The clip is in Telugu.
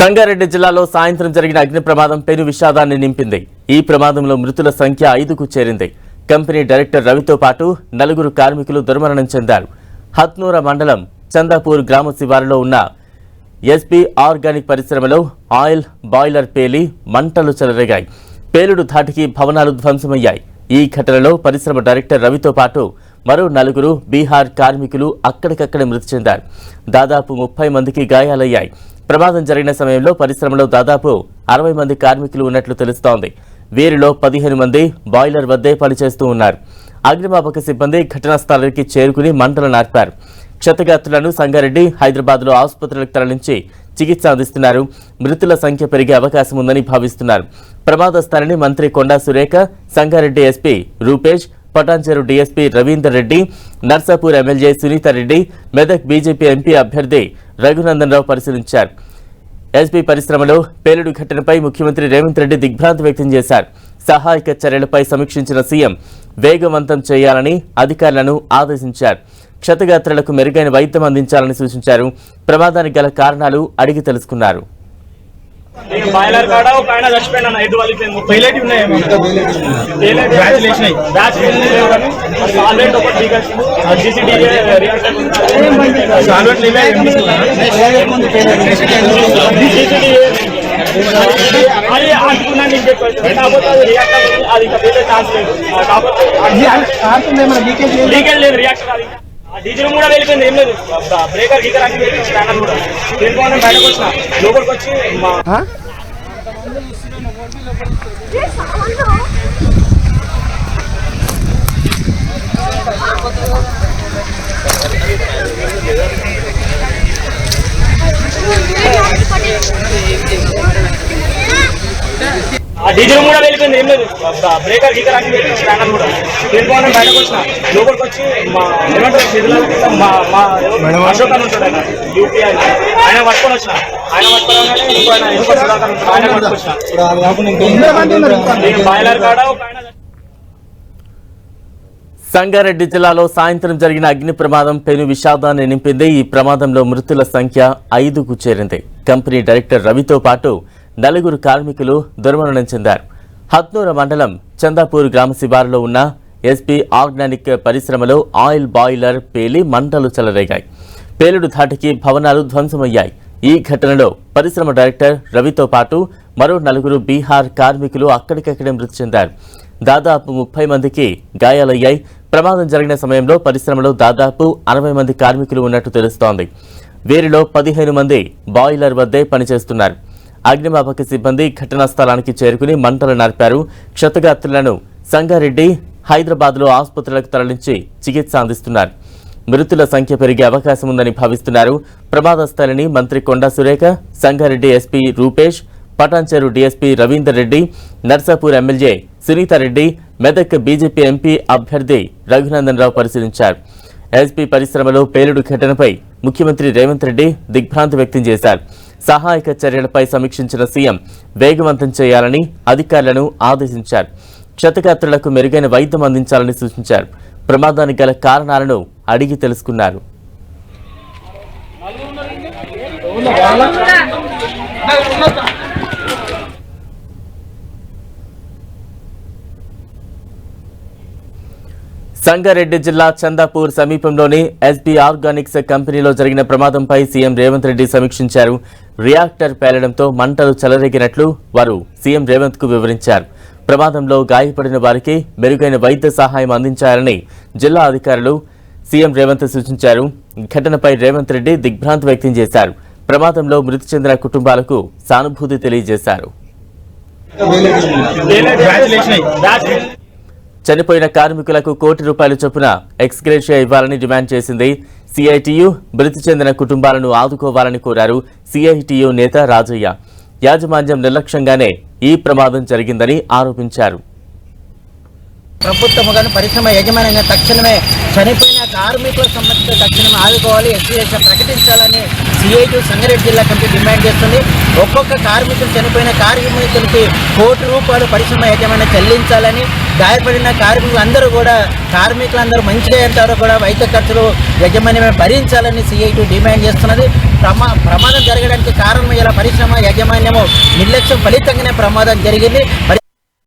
సంగారెడ్డి జిల్లాలో సాయంత్రం జరిగిన అగ్ని ప్రమాదం పెను విషాదాన్ని నింపింది. ఈ ప్రమాదంలో మృతుల సంఖ్య ఐదుకు చేరింది. కంపెనీ డైరెక్టర్ రవితో పాటు నలుగురు కార్మికులు దుర్మరణం చెందారు. హత్నూర మండలం చందాపూర్ గ్రామ శివారులో ఉన్న ఎస్పీ ఆర్గానిక్ పరిశ్రమలో ఆయిల్ బాయిలర్ పేలి మంటలు చెలరేగాయి. పేలుడు ధాటికి భవనాలు ధ్వంసమయ్యాయి. ఈ ఘటనలో పరిశ్రమ డైరెక్టర్ రవితో పాటు మరో నలుగురు బీహార్ కార్మికులు అక్కడికక్కడే మృతి చెందారు. దాదాపు ముప్పై మందికి గాయాలయ్యాయి. ప్రమాదం జరిగిన సమయంలో పరిశ్రమలో దాదాపు అరవై మంది కార్మికులు ఉన్నట్లు తెలుస్తోంది. వీరిలో పదిహేను మంది బాయిలర్ వద్దే పనిచేస్తూ ఉన్నారు. అగ్నిమాపక సిబ్బంది ఘటనా స్థలానికి చేరుకుని మంటలు నార్పారు క్షతగాత్రులను సంగారెడ్డి హైదరాబాద్లో ఆసుపత్రులకు తరలించి చికిత్స అందిస్తున్నారు. మృతుల సంఖ్య పెరిగే అవకాశం ఉందని భావిస్తున్నారు. ప్రమాద స్థలాన్ని మంత్రి Konda Surekha Sangareddy SP Rupesh Patancheru DSP Ravinder Reddy Narsapur MLA Sunitha Reddy Medak BJP MP అభ్యర్థి రఘునందన్ రావు పరిశీలించారు. ఎస్పీ పరిశ్రమలో పేలుడు ఘటనపై ముఖ్యమంత్రి రేవంత్ రెడ్డి దిగ్భ్రాంతి వ్యక్తం చేశారు. సహాయక చర్యలపై సమీక్షించిన సీఎం వేగవంతం చేయాలని అధికారులను ఆదేశించారు. క్షతగాత్రులకు మెరుగైన వైద్యం అందించాలని సూచించారు. ప్రమాదానికి గల కారణాలు అడిగి తెలుసుకున్నారు. బాయిలర్ కాడ ఒక ఆయన చచ్చిపోయినా ఉన్నాయేమో తేలేదు. బ్యాచ్లు వేసినాయి. బ్యాచ్ లేవు కానీ ఆల్రెడీ ఒకటి రికార్డ్ ఉంది. సాల్వెంట్ అది అంటుకున్నా నేను చెప్పాను కాకపోతే అది రియాక్టర్ ఉంది. అది ఇంకా వేరే ఛాన్స్ లేదు ఆ, కాకపోతే లీకేజ్ లేదు రియాక్టర్ అది ఆ డీజిల్ కూడా వెళ్ళిపోయింది ఏం లేదు. బ్రేకర్ గీకర్ అన్ని వెళ్ళిపోయింది స్కానర్ కూడా. వెళ్ళిపోయిన బయటకు వచ్చిన. లోపలికి వచ్చి డీజిల్ కూడా వెళ్ళిపోయింది ఏం లేదు. బ్రేకర్ గీకర్ అన్ని వెళ్ళిపోయింది స్కానర్ కూడా. వెళ్ళిపోయిన బయటకు వచ్చిన. లోపలికి వచ్చి మా ఏమంటారు శిథిలాల కింద మా మా ఎవరు? అశోక్ అని ఉంటాడు ఆయన యూపీ ఆయన. ఆయన పట్టుకొని వచ్చిన. ఆయన పట్టుకోవడం ఇంకో ఆయన ఇంకో సుధాకర్ ఉంటాడు. ఆయన పట్టుకొచ్చిన నేను బాయిలర్ కాడ ఒక ఆయన సంగారెడ్డి జిల్లాలో సాయంత్రం జరిగిన అగ్ని ప్రమాదం పెను విషాదాన్ని నింపింది. ఈ ప్రమాదంలో మృతుల సంఖ్య ఐదుకు చేరింది. కంపెనీ డైరెక్టర్ రవితో పాటు నలుగురు కార్మికులు దుర్మరణం చెందారు. హత్నూర మండలం చందాపూర్ గ్రామ శివారులో ఉన్న ఎస్పీ ఆర్గానిక్ పరిశ్రమలో ఆయిల్ బాయిలర్ పేలి మంటలు చెలరేగాయి. పేలుడు ధాటికి భవనాలు ధ్వంసమయ్యాయి. ఈ ఘటనలో పరిశ్రమ డైరెక్టర్ రవితో పాటు మరో నలుగురు బీహార్ కార్మికులు అక్కడికక్కడే మృతి చెందారు. దాదాపు ముప్పై మందికి గాయాలయ్యాయి. ప్రమాదం జరిగిన సమయంలో పరిశ్రమలో దాదాపు అరవై మంది కార్మికులు ఉన్నట్టు తెలుస్తోంది. వీరిలో పదిహేను మంది బాయిలర్ వద్దే పనిచేస్తున్నారు. అగ్నిమాపక సిబ్బంది ఘటనా స్థలానికి చేరుకుని మంటలు నడిపారు క్షతగాత్రులను సంగారెడ్డి హైదరాబాద్లో ఆసుపత్రులకు తరలించి చికిత్స అందిస్తున్నారు. మృతుల సంఖ్య పెరిగే అవకాశం ఉందని భావిస్తున్నారు. ప్రమాద స్థలిని మంత్రి Konda Surekha Sangareddy SP Rupesh Patancheru DSP Ravinder Reddy Narsapur MLA Sunitha Reddy Medak BJP MP అభ్యర్థి రఘునందన్ రావు పరిశీలించారు. ఎస్పీ పరిశ్రమలో పేలుడు ఘటనపై ముఖ్యమంత్రి రేవంత్ రెడ్డి దిగ్భ్రాంతి వ్యక్తం చేశారు. సహాయక చర్యలపై సమీక్షించిన సీఎం వేగవంతం చేయాలని అధికారులను ఆదేశించారు. క్షతగాత్రులకు మెరుగైన వైద్యం అందించాలని సూచించారు. ప్రమాదానికి గల కారణాలను అడిగి తెలుసుకున్నారు. సంగారెడ్డి జిల్లా చందాపూర్ సమీపంలోని ఎస్బీ ఆర్గానిక్స్ కంపెనీలో జరిగిన ప్రమాదంపై సీఎం రేవంత్ రెడ్డి సమీక్షించారు. రియాక్టర్ పేలడంతో మంటలు చెలరేగినట్లు వారు సీఎం రేవంత్కు వివరించారు. ప్రమాదంలో గాయపడిన వారికి మెరుగైన వైద్య సహాయం అందించాలని జిల్లా అధికారులు సీఎం రేవంత్ సూచించారు. ఘటనపై రేవంత్ రెడ్డి దిగ్భ్రాంతి వ్యక్తం చేశారు. ప్రమాదంలో మృతి చెందిన కుటుంబాలకు సానుభూతి తెలియజేశారు. చనిపోయిన కార్మికులకు కోటి రూపాయల చొప్పున ఎక్స్గ్రేషియా ఇవ్వాలని డిమాండ్ చేసింది సిఐటియు మృతి చెందిన కుటుంబాలను ఆదుకోవాలని కోరారు సిఐటియు నేత రాజయ్య. యాజమాన్యం నిర్లక్ష్యంగానే ఈ ప్రమాదం జరిగిందని ఆరోపించారు. ప్రభుత్వము కానీ పరిశ్రమ యజమానంగా తక్షణమే చనిపోయిన కార్మికుల సంబంధించిన తక్షణమే ఆదుకోవాలి. ఎస్సీఎస్ ప్రకటించాలని సిఐటి సంగారెడ్డి జిల్లా కమిటీ డిమాండ్ చేస్తుంది. ఒక్కొక్క కార్మికులు చనిపోయిన కార్మికులకి కోటి రూపాయలు పరిశ్రమ యజమాని చెల్లించాలని గాయపడిన కార్మికులు అందరూ కూడా కార్మికులందరూ మంచిగా అయ్యేంత కూడా వైద్య ఖర్చులు యజమాన్యమే భరించాలని సిఐటి డిమాండ్ చేస్తున్నది. ప్రమా ప్రమాదం జరగడానికి కారణం ఇలా పరిశ్రమ యాజమాన్యము నిర్లక్ష్యం ఫలితంగానే ప్రమాదం జరిగింది.